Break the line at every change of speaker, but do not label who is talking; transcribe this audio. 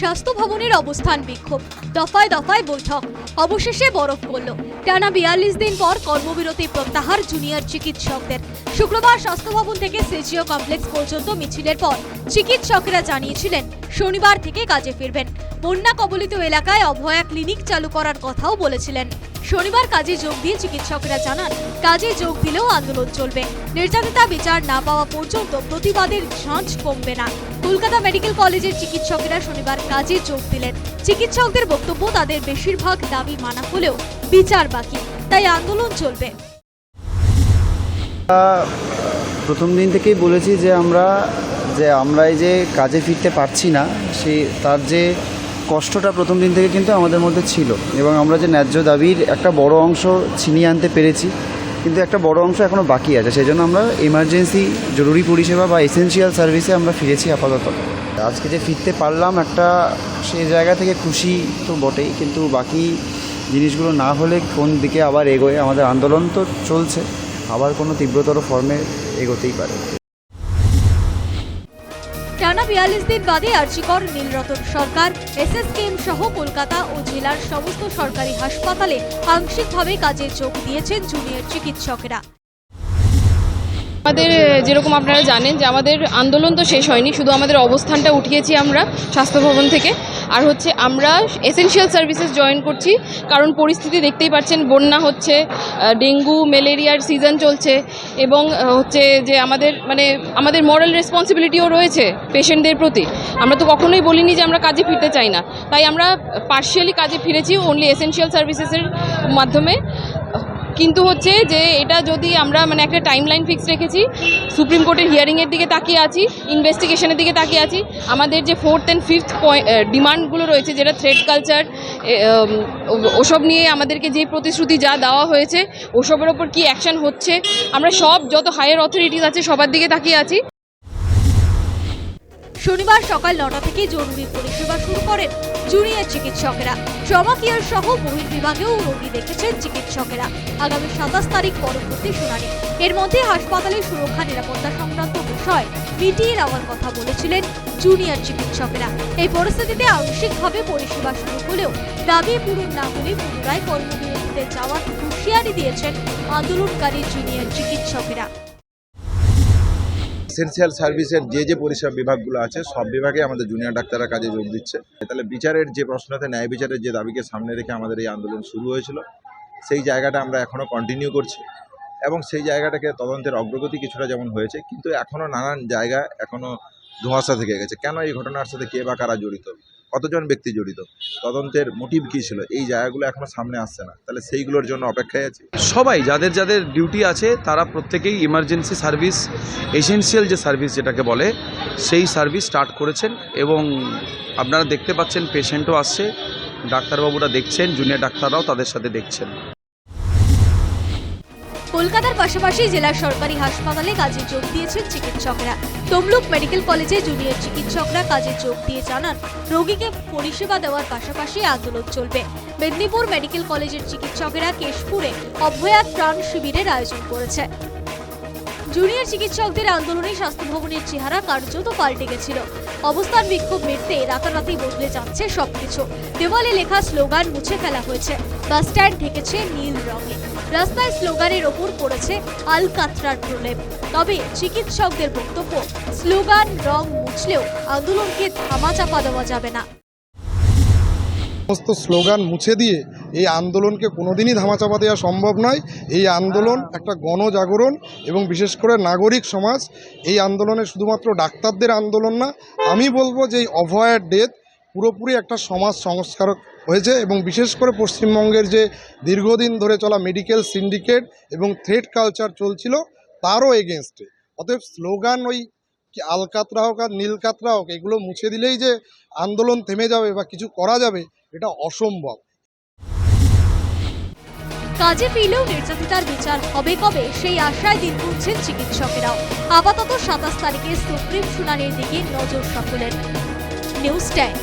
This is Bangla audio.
স্বাস্থ্য ভবনের অবস্থান বিক্ষোভ। দফায় দফায় বৈঠক। অবশেষে বরফ পড়ল। টানা বিয়াল্লিশ দিন পর কর্মবিরতি প্রত্যাহার জুনিয়র চিকিৎসকদের। শুক্রবার স্বাস্থ্য ভবন থেকে সেজিও কমপ্লেক্স পর্যন্ত মিছিলের পর চিকিৎসকরা জানিয়েছিলেন, শনিবার থেকে কাজে ফিরবেন। বন্যা কবলিত এলাকায় অভয়া ক্লিনিক চালু করার কথাও বলেছিলেন। শনিবার কাজে যোগ দিয়ে চিকিৎসকরা জানান, কাজে যোগ দিলেও আন্দোলন চলবে। নির্যাতিতা বিচার না পাওয়া পর্যন্ত প্রতিবাদের ঝাঁঝ কমবে না। কলকাতা মেডিকেল কলেজের চিকিৎসকেরা শনিবার কাজে যোগ দিলেন। চিকিৎসকদের বক্তব্য তাদের বেশিরভাগ দাবি মানা হলেও বিচার বাকি, তাই আন্দোলন চলবে।
প্রথম দিন থেকেই বলেছি যে আমরা যে আমরা এই যে কাজে ফিরতে পারছি না, সে তার যে কষ্টটা প্রথম দিন থেকে কিন্তু আমাদের মধ্যে ছিল এবং আমরা যে ন্যায্য দাবির একটা বড় অংশ ছিনিয়ে আনতে পেরেছি, কিন্তু একটা বড় অংশ এখনও বাকি আছে। সেই জন্য আমরা এমার্জেন্সি জরুরি পরিষেবা বা এসেনশিয়াল সার্ভিসে আমরা ফিরেছি আপাতত। আজকে যে ফিরতে পারলাম একটা সেই জায়গা থেকে খুশি তো বটেই, কিন্তু বাকি জিনিসগুলো না হলে কোন দিকে আবার এগোয় আমাদের আন্দোলন তো চলছে, আবার কোনো তীব্রতর ফর্মে এগোতেই পারে।
টানা বিয়াল্লিশ দিন বাদে আর্জিকর নীলরতন সরকার, এসএসকেএম সহ কলকাতা ও জেলার সমস্ত সরকারি হাসপাতালে আংশিকভাবে কাজে যোগ দিয়েছেন জুনিয়র চিকিৎসকেরা।
আমাদের যেরকম আপনারা জানেন যে আমাদের আন্দোলন তো শেষ হয়নি, শুধু আমাদের অবস্থানটা উঠিয়েছি আমরা স্বাস্থ্য ভবন থেকে। আর হচ্ছে আমরা এসেনশিয়াল সার্ভিসেস জয়েন করছি, কারণ পরিস্থিতি দেখতেই পাচ্ছেন, বন্যা হচ্ছে ডেঙ্গু, ম্যালেরিয়ার সিজন চলছে এবং হচ্ছে যে আমাদের মানে আমাদের মরাল রেসপন্সিবিলিটিও রয়েছে পেশেন্টদের প্রতি। আমরা তো কখনোই বলিনি যে আমরা কাজে ফিরতে চাই না। তাই আমরা পার্শিয়ালি কাজে ফিরেছি অনলি এসেনশিয়াল সার্ভিসেসের মাধ্যমে। কিন্তু হচ্ছে যে এটা যদি আমরা মানে একটা টাইম লাইন ফিক্স রেখেছি সুপ্রিম কোর্টের হিয়ারিংয়ের দিকে তাকিয়ে আছি ইনভেস্টিগেশনের দিকে তাকিয়ে আছি, আমাদের যে ফোর্থ অ্যান্ড ফিফথ ডিমান্ডগুলো রয়েছে, যেটা থ্রেড কালচার ওসব নিয়ে আমাদেরকে যে প্রতিশ্রুতি যা দেওয়া হয়েছে, ওসবের ওপর কি অ্যাকশন হচ্ছে, আমরা সব যত হায়ার অথরিটিস আছে সবার দিকে তাকিয়ে আছি।
শনিবার সকাল নটা থেকে জরুরি পরিষেবা শুরু করেন জুনিয়র চিকিৎসকেরা। ট্রমা কেয়ার সহ বহির্বিভাগেও রোগী দেখেছেন চিকিৎসকেরা। আগামী সাতাশ তারিখ পরবর্তী শুনানি। এর মধ্যে হাসপাতালের সুরক্ষা, নিরাপত্তা সংক্রান্ত বিষয় মিটিয়ে নেওয়ার কথা বলেছিলেন জুনিয়র চিকিৎসকেরা। এই পরিস্থিতিতে আংশিকভাবে পরিষেবা শুরু হলেও দাবি পূরণ না হলে পুনরায় কর্মবিরতিতে যাওয়ার হুঁশিয়ারি দিয়েছেন আন্দোলনকারী জুনিয়র চিকিৎসকেরা।
এসেন্সিয়াল সার্ভিসের যে যে পরিষেবা বিভাগগুলো আছে, সব বিভাগে আমাদের জুনিয়র ডাক্তাররা কাজে যোগ দিচ্ছে। তাহলে বিচারের যে প্রশ্নতে, ন্যায় বিচারের যে দাবিকে সামনে রেখে আমাদের এই আন্দোলন শুরু হয়েছিল, সেই জায়গাটা আমরা এখনও কন্টিনিউ করছি। এবং সেই জায়গাটাকে তদন্তের অগ্রগতি কিছুটা যেমন হয়েছে, কিন্তু এখনও নানান জায়গা এখনও ধোঁয়াশা থেকে গেছে। কেন এই ঘটনার সাথে কে বা কারা জড়িত? কতজন ব্যক্তি জড়িত? তদন্তের মোটিভ কী ছিল? এই জায়গাগুলো এখনও সামনে আসছে না। তাহলে সেইগুলোর জন্য অপেক্ষায় আছে।
সবাই যাদের যাদের ডিউটি আছে তারা প্রত্যেকেই ইমার্জেন্সি সার্ভিস এসেনশিয়াল যে সার্ভিস যেটাকে বলে সেই সার্ভিস স্টার্ট করেছেন এবং আপনারা দেখতে পাচ্ছেন পেশেন্টও আসছে। ডাক্তারবাবুরা দেখছেন জুনিয়র ডাক্তাররাও তাদের সাথে দেখছেন।
কলকাতার পাশাপাশি জেলার সরকারি হাসপাতালে কাজে যোগ দিয়েছেন চিকিৎসকরা। তমলুক মেডিকেল কলেজে জুনিয়র চিকিৎসকরা কাজে যোগ দিয়ে জানান, রোগীকে পরিষেবা দেওয়ার পাশাপাশি আন্দোলন চলবে। মেদিনীপুর মেডিকেল কলেজের চিকিৎসকেরা কেশপুরে অভয়া ত্রাণ শিবিরের আয়োজন করেছে। জুনিয়র চিকিৎসকদের আন্দোলনে স্বাস্থ্য ভবনের চেহারা কার্যত পাল্টে গেছিল। অবস্থান বিক্ষোভ মিটতে রাতারাতি বদলে যাচ্ছে সবকিছু। দেওয়ালে লেখা স্লোগান মুছে ফেলা হয়েছে। বাস স্ট্যান্ড ঢেকেছে নীল রঙে। রাস্তায় স্লোগানের ওপর পড়েছে আলকাতরার প্রলেপ। তবে চিকিৎসকদের বক্তব্য, স্লোগান রং মুছলেও আন্দোলনকে ধামাচাপা দেওয়া যাবে না।
সমস্ত স্লোগান মুছে দিয়ে এই আন্দোলনকে কোনোদিনই ধামাচাপা দেওয়া সম্ভব নয়। এই আন্দোলন একটা গণজাগরণ এবং বিশেষ করে নাগরিক সমাজ। এই আন্দোলনে শুধুমাত্র ডাক্তারদের আন্দোলন না, আমি বলব যে এই অভয়ার ডেথ পুরোপুরি একটা সমাজ সংস্কারক হয়েছে এবং বিশেষ করে পশ্চিমবঙ্গের যে দীর্ঘদিন ধরে চলা মেডিকেল সিন্ডিকেট এবং থ্রেড কালচার চলছিল, তারও এগেনস্টে অতএব স্লোগান ওই আলকাতরা হোক আর নীলকাতরা হোক, এগুলো মুছে দিলেই যে আন্দোলন থেমে যাবে বা কিছু করা যাবে, এটা অসম্ভব।
কাজে ফিরলেও নির্যাতিতার বিচার হবে কবে? সেই আশায় দিন গুনছেন চিকিৎসকেরাও আপাতত সাতাশ তারিখে সুপ্রিম শুনানির দিকে নজর সকলের নিউজ টাইম